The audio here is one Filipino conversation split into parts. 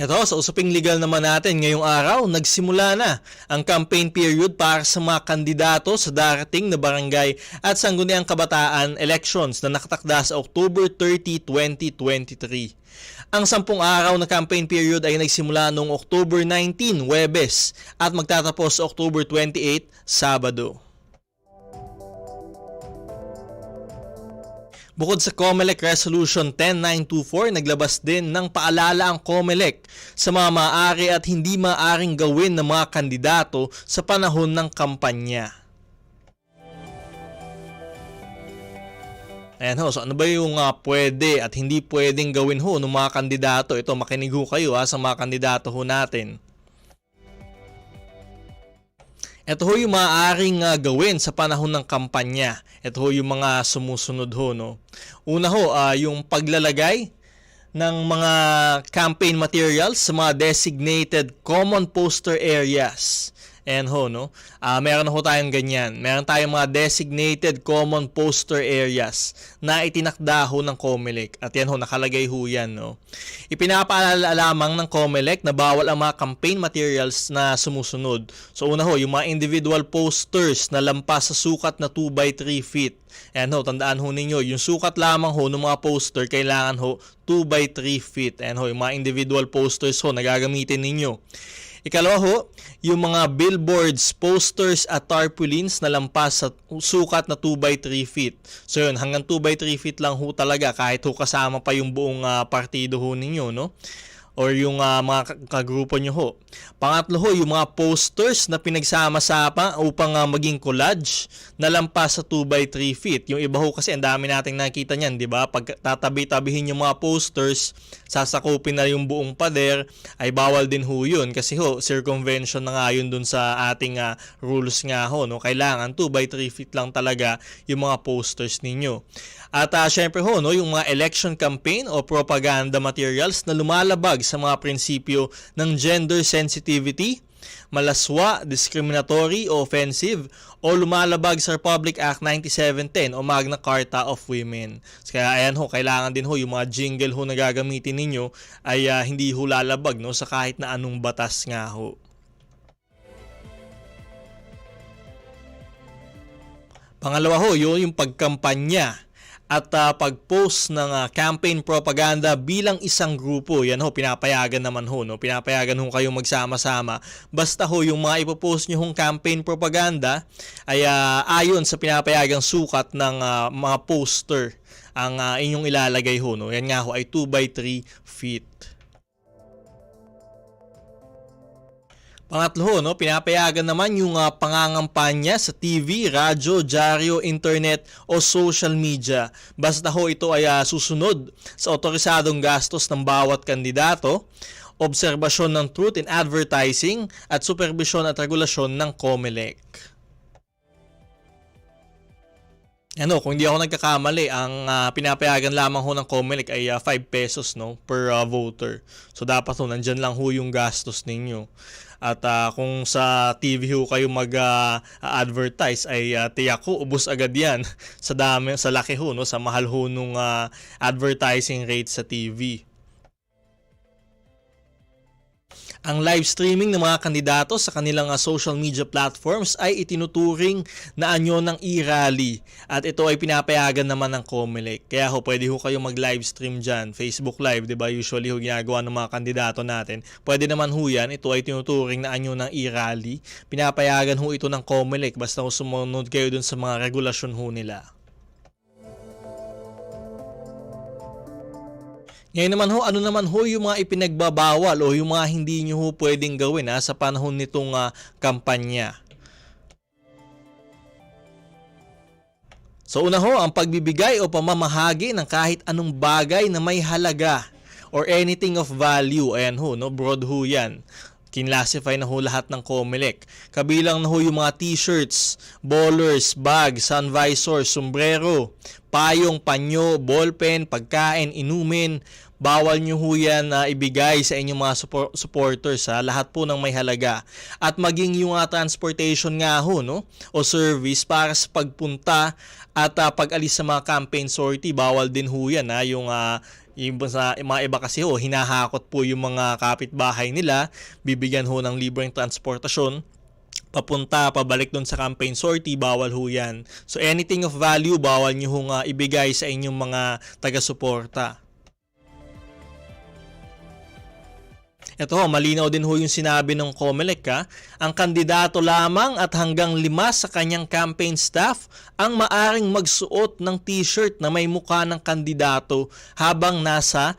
Ito, sa usaping legal naman natin ngayong araw, nagsimula na ang campaign period para sa mga kandidato sa darating na barangay at sangguniang kabataan elections na nakatakda sa October 30, 2023. Ang sampung araw na campaign period ay nagsimula noong October 19, Webes, at magtatapos sa October 28, Sabado. Bukod sa COMELEC Resolution 10924, naglabas din ng paalala ang COMELEC sa mga maaari at hindi maaaring gawin ng mga kandidato sa panahon ng kampanya. Ayan ho, so ano ba yung uh, pwede at hindi pwedeng gawin ho ng mga kandidato? Ito, makinig ho kayo ha, sa mga kandidato ho natin. Ito ho yung maaaring uh, gawin sa panahon ng kampanya. Ito ho yung mga sumusunod ho. No? Una ho, uh, yung paglalagay ng mga campaign materials sa mga designated common poster areas. And ho, no? Uh, meron ho tayong ganyan. Meron tayong mga designated common poster areas na itinakda ho ng COMELEC. At yan ho, nakalagay ho yan, no? Ipinapaalala lamang ng COMELEC na bawal ang mga campaign materials na sumusunod. So una ho, yung mga individual posters na lampas sa sukat na 2 by 3 feet. Ayan ho, tandaan ho ninyo, yung sukat lamang ho ng mga poster, kailangan ho 2 by 3 feet. Ayan ho, yung mga individual posters ho na gagamitin ninyo. Ikalawa ho, yung mga billboards, posters at tarpaulins na lampas sa sukat na 2 by 3 feet. So yun, hanggang 2 by 3 feet lang ho talaga kahit ho kasama pa yung buong uh, partido ho ninyo, no? Or yung uh, mga kagrupo nyo ho. Pangatlo ho, yung mga posters na pinagsama-sama upang uh, maging collage na lampas sa 2 by 3 feet. Yung iba ho kasi ang dami nating nakita niyan, di ba? Pag tatabi-tabihin yung mga posters, sasakupin na yung buong pader, ay bawal din ho yun. Kasi ho, circumvention na nga yun dun sa ating uh, rules nga ho. No? Kailangan 2 by 3 feet lang talaga yung mga posters ninyo. At uh, syempre ho, no, yung mga election campaign o propaganda materials na lumalabag sa mga prinsipyo ng gender sensitivity, malaswa, discriminatory o offensive o lumalabag sa Republic Act 9710 o Magna Carta of Women. Kaya ayan ho, kailangan din ho yung mga jingle ho na gagamitin ninyo ay uh, hindi ho lalabag no, sa kahit na anong batas nga ho. Pangalawa ho, yun yung pagkampanya at uh, pag-post ng uh, campaign propaganda bilang isang grupo. Yan ho, pinapayagan naman ho. No? Pinapayagan ho kayong magsama-sama. Basta ho, yung mga ipopost nyo hong campaign propaganda ay uh, ayon sa pinapayagang sukat ng uh, mga poster ang uh, inyong ilalagay ho. No? Yan nga ho ay 2 by 3 feet. Pangatlo, no, pinapayagan naman yung uh, pangangampanya sa TV, radyo, dyaryo, internet o social media. Basta ho ito ay uh, susunod sa otorisadong gastos ng bawat kandidato, obserbasyon ng truth in advertising at supervision at regulasyon ng COMELEC. Ano, kung hindi ako nagkakamali, ang uh, pinapayagan lamang ho ng COMELEC ay uh, 5 pesos no per uh, voter. So dapat ho nandyan lang ho yung gastos ninyo. At uh, kung sa TV ho kayo mag-advertise uh, ay uh, tiyak ko ubos agad 'yan sa dami sa laki ho no sa mahal ho nung uh, advertising rate sa TV. Ang live streaming ng mga kandidato sa kanilang uh, social media platforms ay itinuturing na anyo ng e-rally at ito ay pinapayagan naman ng COMELEC. Kaya ho, pwede ho kayo mag-live stream dyan. Facebook Live, di ba? Usually ho ginagawa ng mga kandidato natin. Pwede naman ho yan. Ito ay tinuturing na anyo ng e-rally. Pinapayagan ho ito ng COMELEC basta ho sumunod kayo dun sa mga regulasyon ho nila. Ngayon naman ho, ano naman ho yung mga ipinagbabawal o yung mga hindi nyo ho pwedeng gawin ha, sa panahon nitong uh, kampanya. So una ho, ang pagbibigay o pamamahagi ng kahit anong bagay na may halaga or anything of value. Ayan ho, no? broad ho yan. Kinlassify na ho lahat ng Comelec. Kabilang na ho yung mga t-shirts, bowlers, bag, sun visor, sombrero, payong, panyo, ballpen, pagkain, inumin, bawal nyo ho yan na uh, ibigay sa inyong mga support- supporters ha, lahat po ng may halaga. At maging yung uh, transportation nga ho, no? o service para sa pagpunta at uh, pag-alis sa mga campaign sortie, bawal din ho yan ha, yung uh, Yung sa yung mga iba kasi ho, hinahakot po yung mga kapitbahay nila, bibigyan ho ng libreng transportasyon papunta, pabalik doon sa campaign sortie, bawal ho yan. So anything of value, bawal nyo hong ah, ibigay sa inyong mga taga-suporta. Ito malinaw din ho yung sinabi ng COMELEC ha. Ang kandidato lamang at hanggang lima sa kanyang campaign staff ang maaring magsuot ng t-shirt na may mukha ng kandidato habang nasa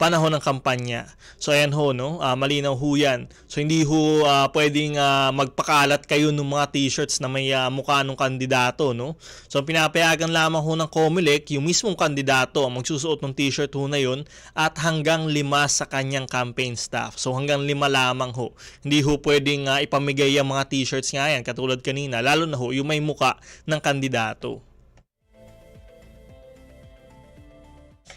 panahon ng kampanya. So ayan ho, no? Ah, malinaw ho yan. So hindi ho ah, pwedeng ah, magpakalat kayo ng mga t-shirts na may ah, mukha ng kandidato, no? So pinapayagan lamang ho ng COMELEC, yung mismong kandidato ang magsusuot ng t-shirt ho na yun at hanggang lima sa kanyang campaign staff. So hanggang lima lamang ho. Hindi ho pwedeng ah, ipamigay ang mga t-shirts nga yan katulad kanina, lalo na ho yung may muka ng kandidato.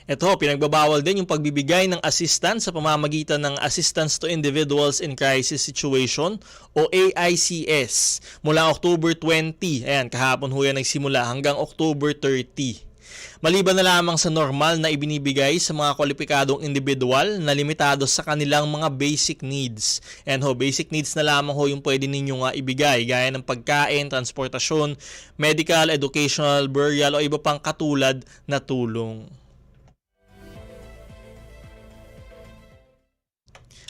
Ito, pinagbabawal din yung pagbibigay ng assistance sa pamamagitan ng Assistance to Individuals in Crisis Situation o AICS mula October 20, ayan, kahapon ho yan nagsimula hanggang October 30. Maliban na lamang sa normal na ibinibigay sa mga kwalipikadong individual na limitado sa kanilang mga basic needs. And ho, basic needs na lamang ho yung pwede ninyo nga ibigay gaya ng pagkain, transportasyon, medical, educational, burial o iba pang katulad na tulong.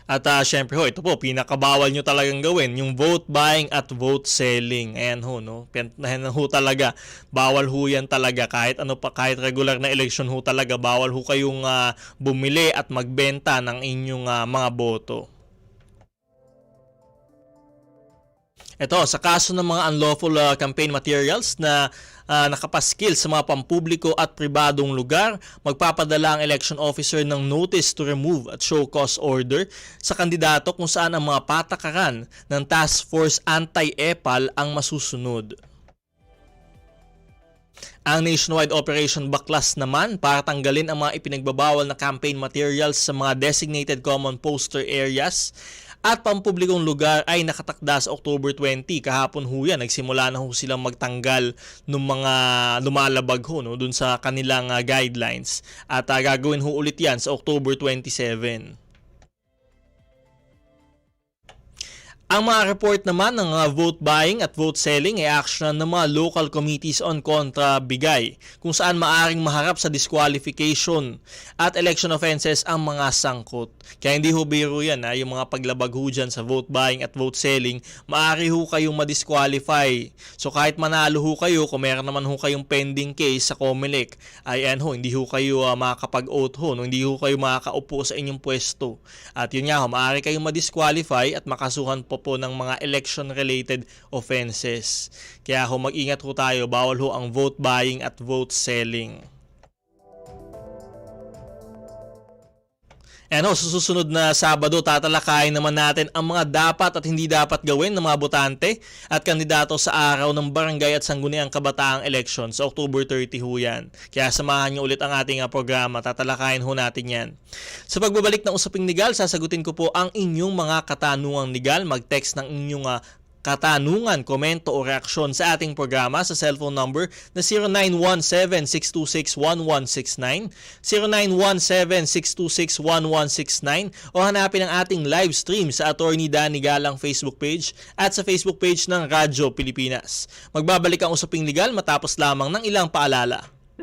At uh, syempre ho, ito po, pinakabawal nyo talagang gawin, yung vote buying at vote selling. Ayan ho, no? Pentahan ho talaga. Bawal ho yan talaga. Kahit ano pa, kahit regular na election ho talaga, bawal ho kayong uh, bumili at magbenta ng inyong uh, mga boto. Ito, sa kaso ng mga unlawful uh, campaign materials na uh, nakapaskil sa mga pampubliko at pribadong lugar, magpapadala ang election officer ng notice to remove at show cause order sa kandidato kung saan ang mga patakaran ng Task Force Anti-EPAL ang masusunod. Ang nationwide operation Baklas naman para tanggalin ang mga ipinagbabawal na campaign materials sa mga designated common poster areas at pampublikong lugar ay nakatakda sa October 20. Kahapon ho yan, nagsimula na ho silang magtanggal ng mga lumalabag ho no, dun sa kanilang uh, guidelines. At uh, gagawin ho ulit yan sa October 27. Ang mga report naman ng mga vote buying at vote selling ay action ng mga local committees on kontra bigay kung saan maaring maharap sa disqualification at election offenses ang mga sangkot. Kaya hindi ho biro yan ha, yung mga paglabag ho dyan sa vote buying at vote selling, maaari ho kayong madisqualify. So kahit manalo ho kayo, kung meron naman ho kayong pending case sa COMELEC, ay yan ho, hindi ho kayo uh, makakapag-oath ho, no? hindi ho kayo makakaupo sa inyong pwesto. At yun nga ho, maaari kayong madisqualify at makasuhan po po ng mga election-related offenses. Kaya ho, mag-ingat ho tayo, bawal ho ang vote buying at vote selling. Ano, sa susunod na Sabado, tatalakayin naman natin ang mga dapat at hindi dapat gawin ng mga botante at kandidato sa araw ng Barangay at Sangguniang Kabataang Election sa October 30 ho yan. Kaya samahan niyo ulit ang ating uh, programa, tatalakayin ho natin yan. Sa pagbabalik ng Usaping Nigal, sasagutin ko po ang inyong mga katanungang nigal. Mag-text ng inyong uh, katanungan, komento o reaksyon sa ating programa sa cellphone number na 0917-626-1169, 0917-626-1169 o hanapin ang ating live stream sa Attorney Danny Galang Facebook page at sa Facebook page ng Radyo Pilipinas. Magbabalik ang usaping legal matapos lamang ng ilang paalala.